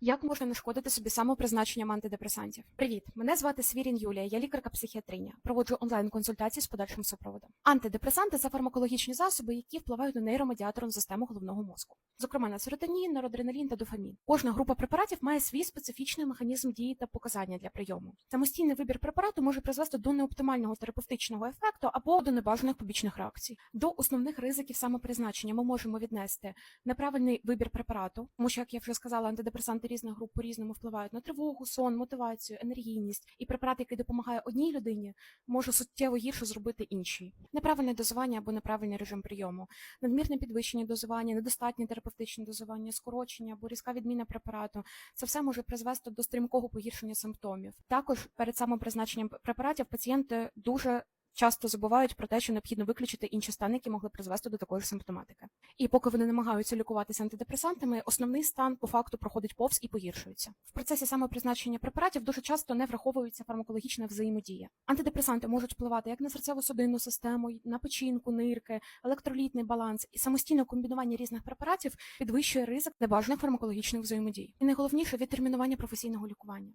Як можна нашкодити собі самопризначенням антидепресантів? Привіт, мене звати Свірін Юлія, я лікарка-психіатриня. Проводжу онлайн-консультації з подальшим супроводом. Антидепресанти це фармакологічні засоби, які впливають на нейромедіаторну систему головного мозку, зокрема на серотонін, норадреналін та дофамін. Кожна група препаратів має свій специфічний механізм дії та показання для прийому. Самостійний вибір препарату може призвести до неоптимального терапевтичного ефекту або до небажаних побічних реакцій. До основних ризиків самопризначення ми можемо віднести неправильний вибір препарату, тому що, як я вже сказала, антидепресанти різних груп по-різному впливають на тривогу, сон, мотивацію, енергійність. І препарат, який допомагає одній людині, може суттєво гірше зробити іншій. Неправильне дозування або неправильний режим прийому, надмірне підвищення дозування, недостатнє терапевтичне дозування, скорочення або різка відміна препарату. Це все може призвести до стрімкого погіршення симптомів. Також перед самим призначенням препаратів пацієнти дуже часто забувають про те, що необхідно виключити інші стани, які могли призвести до такої ж симптоматики. І поки вони намагаються лікуватися антидепресантами, основний стан по факту проходить повз і погіршується. В процесі самопризначення препаратів дуже часто не враховується фармакологічна взаємодія. Антидепресанти можуть впливати як на серцево-судинну систему, на печінку, нирки, електролітний баланс і самостійне комбінування різних препаратів підвищує ризик небажаних фармакологічних взаємодій. І найголовніше відтермінування професійного лікування.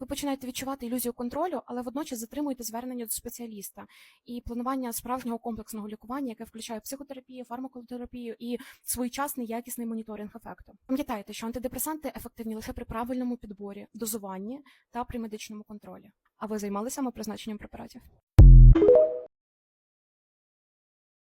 Ви починаєте відчувати ілюзію контролю, але водночас затримуєте звернення до спеціаліста і планування справжнього комплексного лікування, яке включає психотерапію, фармакотерапію і своєчасний якісний моніторинг ефекту. Пам'ятайте, що антидепресанти ефективні лише при правильному підборі, дозуванні та при медичному контролі. А ви займалися самопризначенням препаратів?